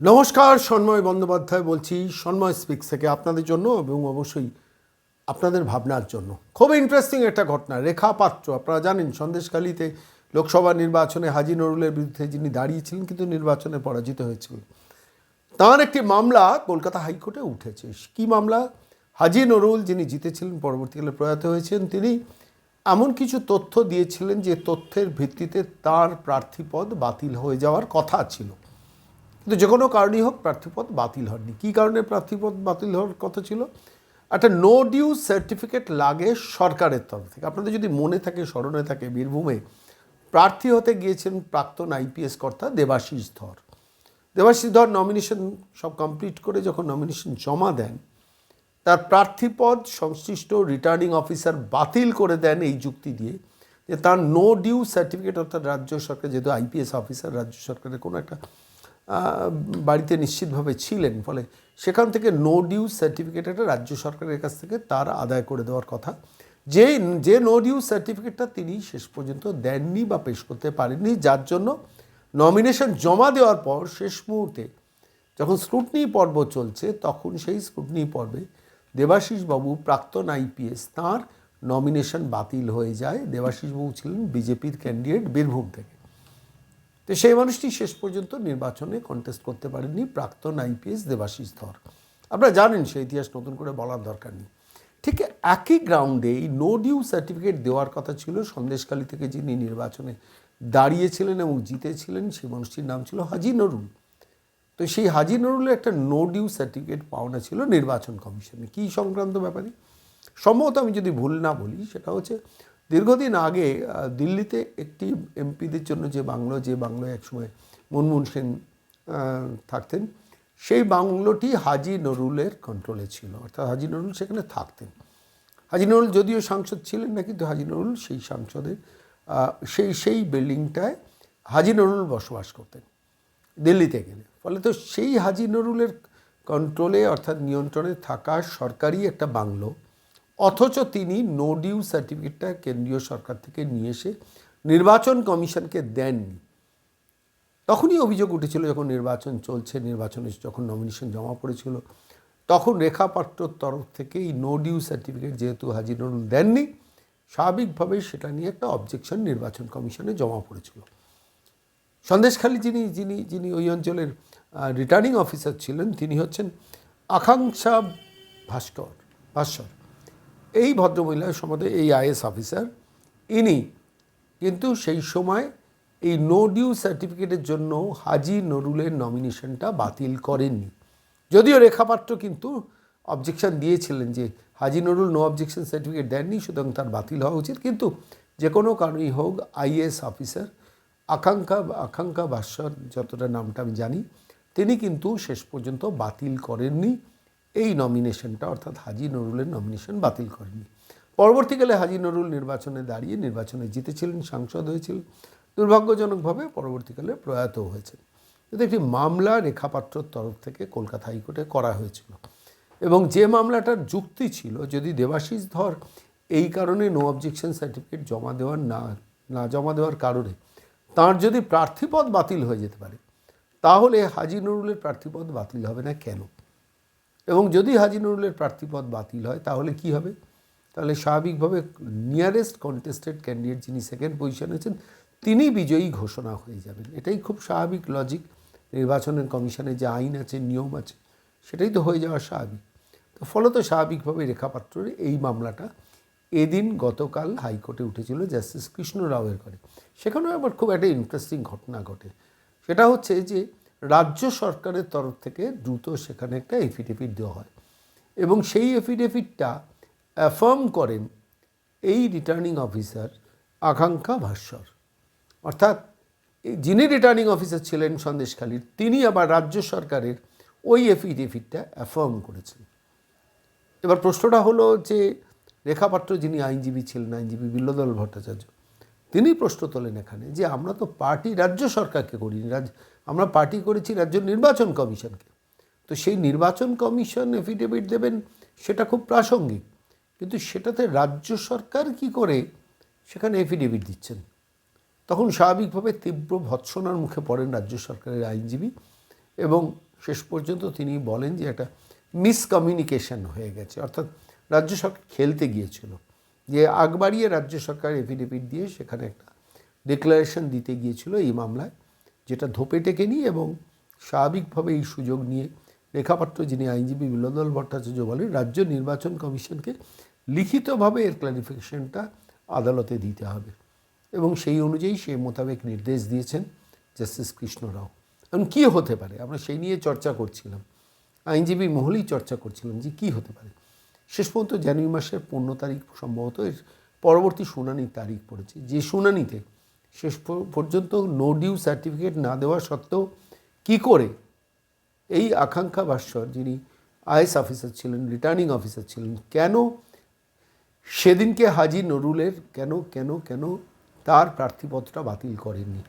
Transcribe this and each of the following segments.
নমস্কার, সন্ময় বন্দ্যোপাধ্যায় বলছি, সন্ময় স্পিক্স থেকে আপনাদের জন্য এবং অবশ্যই আপনাদের ভাবনার জন্য। খুব ইন্টারেস্টিং একটা ঘটনা, রেখা পাত্র, আপনারা জানেন সন্দেশখালীতে লোকসভা নির্বাচনে হাজি নরুলের বিরুদ্ধে যিনি দাঁড়িয়েছিলেন, কিন্তু নির্বাচনে পরাজিত হয়েছিলেন তার একটি মামলা কলকাতা হাইকোর্টে উঠেছে। কি মামলা? হাজি নরুল যিনি জিতেছিলেন, পরবর্তীকালে প্রয়াত হয়েছেন, তিনি এমন কিছু তথ্য দিয়েছিলেন যে তথ্যের ভিত্তিতে তার প্রার্থীপদ বাতিল হয়ে যাওয়ার কথা ছিল। কিন্তু যে কোনো কারণেই হোক প্রার্থীপদ বাতিল হয়নি কী কারণে প্রার্থীপদ বাতিল হওয়ার কথা ছিল? একটা নো ডিউ সার্টিফিকেট লাগে সরকারের তরফ থেকে। আপনাদের যদি মনে থাকে, স্মরণে থাকে, বীরভূমে প্রার্থী হতে গিয়েছেন প্রাক্তন আইপিএস কর্তা দেবাশিস ধর। দেবাশিস ধর নমিনেশন সব কমপ্লিট করে যখন নমিনেশন জমা দেন, তার প্রার্থীপদ সংশ্লিষ্ট রিটার্নিং অফিসার বাতিল করে দেন এই যুক্তি দিয়ে যে তার নো ডিউ সার্টিফিকেট অর্থাৎ রাজ্য সরকার, যেহেতু আইপিএস অফিসার রাজ্য সরকারের কোনো একটা বাড়িতে নিশ্চিতভাবে ছিলেন। ফলে সেখান থেকে নো ডিউ একটা রাজ্য সরকারের কাছ থেকে তার আদায় করে দেওয়ার কথা। যে যে নো ডিউ সার্টিফিকেটটা তিনি শেষ পর্যন্ত দেননি বা পেশ করতে পারেননি, যার জন্য নমিনেশন জমা দেওয়ার পর শেষ মুহূর্তে যখন স্ক্রুটনি পর্ব চলছে, তখন সেই স্ক্রুটনি পর্বে দেবাশিস বাবু প্রাক্তন আইপিএস তাঁর নমিনেশন বাতিল হয়ে যায়। দেবাশিস বাবু ছিলেন বিজেপির ক্যান্ডিডেট বীরভূম থেকে। তো সেই মানুষটি শেষ পর্যন্ত নির্বাচনে কন্টেস্ট করতে পারেননি, প্রাক্তন আইপিএস দেবাশিস ধর। আপনারা জানেন সেই ইতিহাস নতুন করে বলার দরকার নেই। ঠিক একই গ্রাউন্ডে এই নো ডিউ সার্টিফিকেট দেওয়ার কথা ছিল সন্দেশকালী থেকে যিনি নির্বাচনে দাঁড়িয়েছিলেন এবং জিতেছিলেন সেই মানুষটির নাম ছিল হাজি নরুল। তো সেই হাজি নরুলের একটা নো ডিউ সার্টিফিকেট পাওনা ছিল নির্বাচন কমিশনে। কী সংক্রান্ত ব্যাপারে? সম্ভবত আমি যদি ভুল না বলি, সেটা হচ্ছে দীর্ঘদিন আগে দিল্লিতে একটি এমপিদের জন্য যে বাংলো, যে বাংলোয় একসময় মনমোহন সেন থাকতেন, সেই বাংলোটি হাজি নরুলের কন্ট্রোলে ছিল। অর্থাৎ হাজি নরুল সেখানে থাকতেন। হাজি নরুল যদিও সাংসদ ছিলেন না, কিন্তু হাজি নরুল সেই সাংসদের সেই সেই বিল্ডিংটায় হাজি নরুল বসবাস করতেন, দিল্লিতে গেলে। ফলে তো সেই হাজি নরুলের কন্ট্রোলে অর্থাৎ নিয়ন্ত্রণে থাকা সরকারি একটা বাংলো অথচ তিনি নো ডিউ সার্টিফিকেটটা কেন্দ্রীয় সরকার থেকে নিয়ে এসে নির্বাচন কমিশনকে দেননি। তখনই অভিযোগ উঠেছিল যখন নির্বাচন চলছে নির্বাচনে যখন নমিনেশন জমা পড়েছিল, তখন রেখা পাত্রর তরফ থেকে এই নো ডিউ সার্টিফিকেট যেহেতু হাজি নুরুল দেননি, স্বাভাবিকভাবেই সেটা নিয়ে একটা অবজেকশন নির্বাচন কমিশনে জমা পড়েছিল। সন্দেশখালী যিনি যিনি যিনি ওই অঞ্চলের রিটার্নিং অফিসার ছিলেন, তিনি হচ্ছেন আকাঙ্ক্ষা ভাস্কর ভাস্কর এই ভদ্রমহিলা সম্বন্ধে এই আইএস অফিসার, ইনি কিন্তু সেই সময় এই নো ডিউ সার্টিফিকেটের জন্য হাজি নরুলের নমিনেশনটা বাতিল করেননি। যদিও রেখাপাত্র কিন্তু অবজেকশন দিয়েছিলেন যে Haji Nurul no objection certificate দেননি, সুতরাং তার বাতিল হওয়া উচিত। কিন্তু যে কোনো কারণেই হোক, আইএস অফিসার আকাঙ্ক্ষা আকাঙ্ক্ষা ভাস্কর যতটা নামটা আমি জানি, তিনি কিন্তু শেষ পর্যন্ত বাতিল করেননি। এই নমিনেশনটা অর্থাৎ হাজি নরুলের নমিনেশন বাতিল করেনি। পরবর্তীকালে হাজি নরুল নির্বাচনে দাঁড়িয়ে নির্বাচনে জিতেছিলেন, সাংসদ হয়েছিলেন, দুর্ভাগ্যজনকভাবে পরবর্তীকালে প্রয়াত হয়েছেন। কিন্তু একটি মামলা রেখাপাত্রর তরফ থেকে কলকাতা হাইকোর্টে করা হয়েছিল। এবং যে মামলাটার যুক্তি ছিল, যদি দেবাশিস ধর এই কারণে নো অবজেকশন সার্টিফিকেট জমা দেওয়ার না না জমা দেওয়ার কারণে তার যদি প্রার্থীপদ বাতিল হয়ে যেতে পারে, তাহলে হাজি নুরুলের প্রার্থীপদ বাতিল হবে না কেন? এবং যদি হাজি নুরুলের প্রার্থীপদ বাতিল হয়, তাহলে কি হবে? তাহলে স্বাভাবিকভাবে নিয়ারেস্ট কন্টেস্টেড ক্যান্ডিডেট যিনি সেকেন্ড পজিশনে আছেন, তিনি বিজয়ী ঘোষণা হয়ে যাবেন। এটাই খুব স্বাভাবিক লজিক নির্বাচনের কমিশনে যে আইন আছে, নিয়ম আছে, সেটাই তো হয়ে যাওয়া স্বাভাবিক। তো ফলত স্বাভাবিকভাবে রেখাপাত্রের এই মামলাটা এদিন গতকাল হাইকোর্টে উঠেছিল জাস্টিস কৃষ্ণ রাওয়ের করে সেখানেও আবার খুব একটা ইন্টারেস্টিং ঘটনা ঘটে। সেটা হচ্ছে যে রাজ্য সরকারের তরফ থেকে দ্রুত সেখানে একটা এফিডেভিট দেওয়া হয়। এবং সেই এফিডেভিটটা অ্যাফার্ম করেন এই রিটার্নিং অফিসার আকাঙ্ক্ষা ভাস্বর অর্থাৎ যিনি রিটার্নিং অফিসার ছিলেন সন্দেশখালীর তিনি আবার রাজ্য সরকারের ওই এফিডেভিটটা অ্যাফার্ম করেছেন। এবার প্রশ্নটা হলো যে রেখাপাত্র যিনি আইনজীবী ছিলেন, আইনজীবী বিল্লদল ভট্টাচার্য তিনি প্রশ্ন তোলেন এখানে যে আমরা তো পার্টি রাজ্য সরকারকে করিনি, রাজ্য, আমরা পার্টি করেছি রাজ্য নির্বাচন কমিশনকে। তো সেই নির্বাচন কমিশন এফিডেভিট দেবেন সেটা খুব প্রাসঙ্গিক, কিন্তু সেটাতে রাজ্য সরকার কি করে সেখানে এফিডেভিট দিচ্ছেন। তখন স্বাভাবিকভাবে তীব্র ভৎসনার মুখে পড়েন রাজ্য সরকারের আইনজীবী এবং শেষ পর্যন্ত তিনি বলেন যে একটা মিসকমিউনিকেশন হয়ে গেছে, অর্থাৎ রাজ্য সরকার খেলতে গিয়েছিল। যে আগ বাড়িয়ে রাজ্য সরকার এফিডেভিট দিয়ে সেখানে একটা ডিক্লারেশন দিতে গিয়েছিল এই মামলায়, যেটা ধোপে টেকেনি এবং স্বাভাবিকভাবে এই সুযোগ নিয়ে রেখাপাত্র যিনি আইনজীবী বিনোদন ভট্টাচার্য বলেন, রাজ্য নির্বাচন কমিশনকে লিখিতভাবে এর ক্লারিফিকেশনটা আদালতে দিতে হবে। এবং সেই অনুযায়ী সেই মোতাবেক নির্দেশ দিয়েছেন জাস্টিস কৃষ্ণ রাও। এখন কী হতে পারে? আমরা সেই নিয়ে চর্চা করছিলাম। আইনজীবী মহলেই চর্চা করছিলাম যে কী হতে পারে? শেষ পর্যন্ত জানুয়ারি মাসের পনেরো তারিখ সম্ভবত এর পরবর্তী শুনানির তারিখ পড়েছে। যে শুনানিতে শেষ পর্যন্ত নো ডিউ সার্টিফিকেট না দেওয়া সত্ত্বেও কী করে এই আকাঙ্ক্ষা ভাস্কর যিনি আইএস অফিসার ছিলেন, রিটার্নিং অফিসার ছিলেন, কেন সেদিনকে হাজি নরুলের কেন কেন কেন তার প্রার্থীপত্রটা বাতিল করেননি?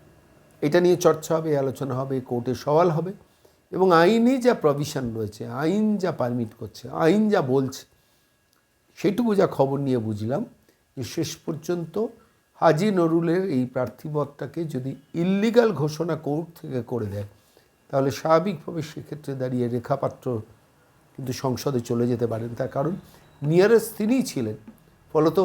এটা নিয়ে চর্চা হবে, আলোচনা হবে, কোর্টে সওয়াল হবে এবং আইনে যা প্রভিশন রয়েছে, আইন যা পারমিট করছে, আইন যা বলছে সেটুকু যা খবর নিয়ে বুঝলাম যে শেষ পর্যন্ত হাজি নরুলের এই প্রার্থীপদটাকে যদি ইল্লিগাল ঘোষণা কোর্ট থেকে করে দেয়, তাহলে স্বাভাবিকভাবে সেক্ষেত্রে দাঁড়িয়ে রেখাপাত্র কিন্তু সংসদে চলে যেতে পারেন। তার কারণ নিয়ারেস্ট তিনিই ছিলেন। ফলত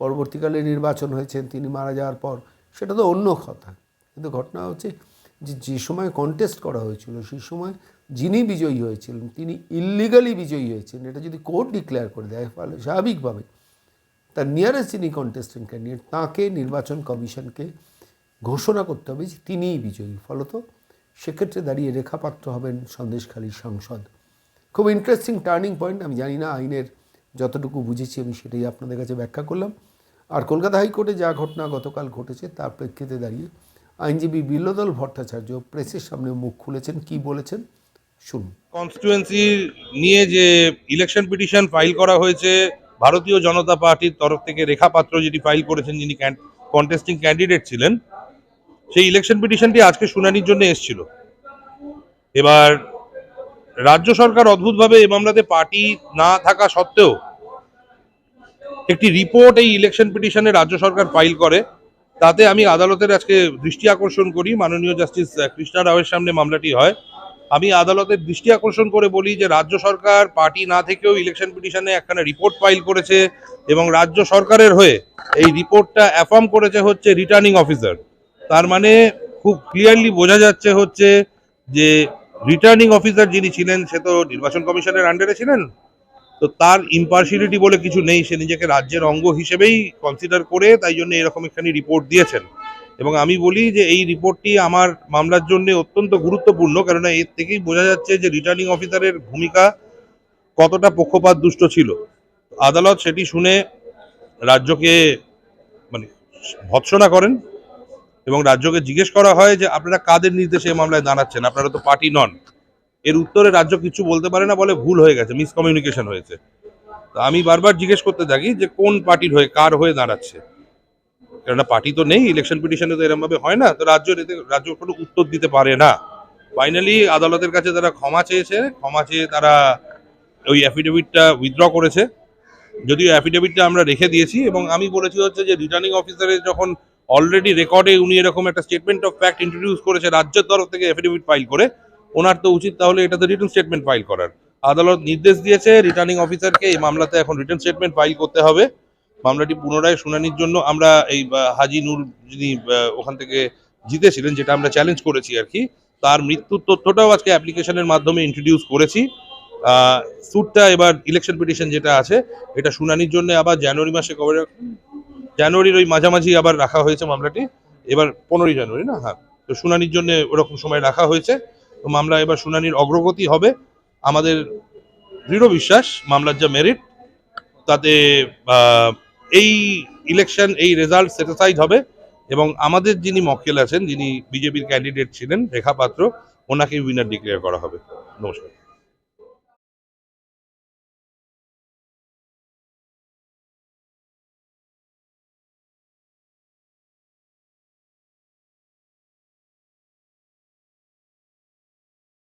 পরবর্তীকালে নির্বাচন হয়েছেন তিনি মারা যাওয়ার পর, সেটা তো অন্য কথা। কিন্তু ঘটনা হচ্ছে যে যে সময় কন্টেস্ট করা হয়েছিল, সেই সময় যিনি বিজয়ী হয়েছিলেন, তিনি ইল্লিগালি বিজয়ী হয়েছেন এটা যদি কোর্ট ডিক্লেয়ার করে দেয় ফলে স্বাভাবিকভাবে তার নিয়ারেস্ট যিনি কন্টেস্টেন্ট ক্যান্ডিডেট তাঁকে নির্বাচন কমিশনকে ঘোষণা করতে হবে যে তিনিই বিজয়ী। ফলত সেক্ষেত্রে দাঁড়িয়ে রেখাপাত্র হবেন সন্দেশখালীর সাংসদ। খুব ইন্টারেস্টিং টার্নিং পয়েন্ট আমি জানি না আইনের যতটুকু বুঝেছি, আমি সেটাই আপনাদের কাছে ব্যাখ্যা করলাম। আর কলকাতা হাইকোর্টে যা ঘটনা গতকাল ঘটেছে, তার প্রেক্ষিতে দাঁড়িয়ে আইনজীবী বিল্লদল ভট্টাচার্য প্রেসের সামনে মুখ খুলেছেন, কি বলেছেন? শুনুন। কনস্টিটুয়েন্সি নিয়ে যে ইলেকশন পিটিশন ফাইল করা হয়েছে, ভারতীয় জনতা পার্টির তরফ থেকে রেখা পাত্র যেটি ফাইল করেছেন, যিনি কন্টেস্টিং ক্যান্ডিডেট ছিলেন, সেই ইলেকশন পিটিশনটি আজকে শুনানির জন্য এসেছিল। এবার রাজ্য সরকার অদ্ভুতভাবে এই মামলাতে পার্টি না থাকা সত্ত্বেও একটি রিপোর্ট এই ইলেকশন পিটিশনে রাজ্য সরকার ফাইল করে। তাতে আমি আদালতের আজকে দৃষ্টি আকর্ষণ করি। মাননীয় জাস্টিস কৃষ্ণা রাওয়ের সামনে মামলাটি হয়। আমি আদালতের দৃষ্টি আকর্ষণ করে বলি যে রাজ্য সরকার পার্টি না থেকেও ইলেকশন পিটিশনে একখানা রিপোর্ট ফাইল করেছে এবং রাজ্য সরকারের হয়ে এই রিপোর্টটা অ্যাফার্ম করেছে হচ্ছে রিটার্নিং অফিসার তার মানে খুব ক্লিয়ারলি বোঝা যাচ্ছে হচ্ছে যে রিটার্নিং অফিসার যিনি ছিলেন, সে তো নির্বাচন কমিশনের আন্ডারে ছিলেন। তো তার ইম্পার্সিয়ালিটি বলে কিছু নেই। সে নিজেকে রাজ্যের অঙ্গ হিসেবেই কনসিডার করে, তাই জন্য এরকম একখানি রিপোর্ট দিয়েছেন। এবং আমি বলি যে এই রিপোর্টটি আমার মামলার জন্য অত্যন্ত গুরুত্বপূর্ণ, কেননা এর থেকেই বোঝা যাচ্ছে যে রিটার্নিং অফিসারের ভূমিকা কতটা পক্ষপাত দুষ্ট ছিল। আদালত সেটি শুনে রাজ্যকে মানে ভৎসনা করেন এবং রাজ্যকে জিজ্ঞেস করা হয় যে আপনারা কাদের নির্দেশে এই মামলায় দাঁড়াচ্ছেন? আপনারা তো পার্টি নন। এর উত্তরে রাজ্য কিছু বলতে পারে না, বলে ভুল হয়ে গেছে মিসকমিউনিকেশন হয়েছে। তো আমি বারবার জিজ্ঞেস করতে থাকি যে কোন পার্টির হয়ে, কার হয়ে দাঁড়াচ্ছে? কেননা পার্টি তো নেই ইলেকশন পিটিশনে তো এরকম ভাবে হয় না, তো রাজ্য রাজ্য কোনো উত্তর দিতে পারে না। ফাইনালি আদালতের কাছে তারা ক্ষমা চেয়েছে, ক্ষমা চেয়ে তারা ওই অ্যাফিডেভিটটা উইথড্র করেছে। যদিও অ্যাফিডেভিটটা আমরা রেখে দিয়েছি এবং আমি বলেছি হচ্ছে যে রিটার্নিং অফিসারের যখন অলরেডি রেকর্ডে উনি এরকম একটা স্টেটমেন্ট অফ ফ্যাক্ট ইন্ট্রোডিউস করেছে রাজ্যের তরফ থেকে অ্যাফিডেভিট ফাইল করে, ওনার তো উচিত তাহলে এটাতে রিটার্ন স্টেটমেন্ট ফাইল করার। আদালত নির্দেশ দিয়েছে রিটার্নিং অফিসারকে এই মামলাতে এখন রিটার্ন স্টেটমেন্ট ফাইল করতে হবে। মামলাটি পুনরায় শুনানির জন্য আমরা এই হাজি নূর যিনি ওখান থেকে জিতেছিলেন, যেটা আমরা চ্যালেঞ্জ করেছি আর কি, তার মৃত্যুর তথ্যটাও আজকে অ্যাপ্লিকেশনের মাধ্যমে ইন্ট্রোডিউস করেছি। স্যুটটা এবার ইলেকশন পিটিশন যেটা আছে, এটা শুনানির জন্য আবার জানুয়ারি মাসে কবে জানুয়ারির ওই মাঝামাঝি আবার রাখা হয়েছে মামলাটি। এবার পনেরোই জানুয়ারি না? হ্যাঁ তো শুনানির জন্য ওরকম সময় রাখা হয়েছে। তো মামলা এবার শুনানির অগ্রগতি হবে। আমাদের দৃঢ় বিশ্বাস, মামলার যা মেরিট তাতে এই ইলেকশন এই রেজাল্ট স্যাটিসফাইড হবে এবং আমাদের যিনি মক্কেল আছেন, যিনি বিজেপির ক্যান্ডিডেট ছিলেন, রেখা পাত্র ওনাকে উইনার ডিক্লেয়ার করা হবে। নমস্কার।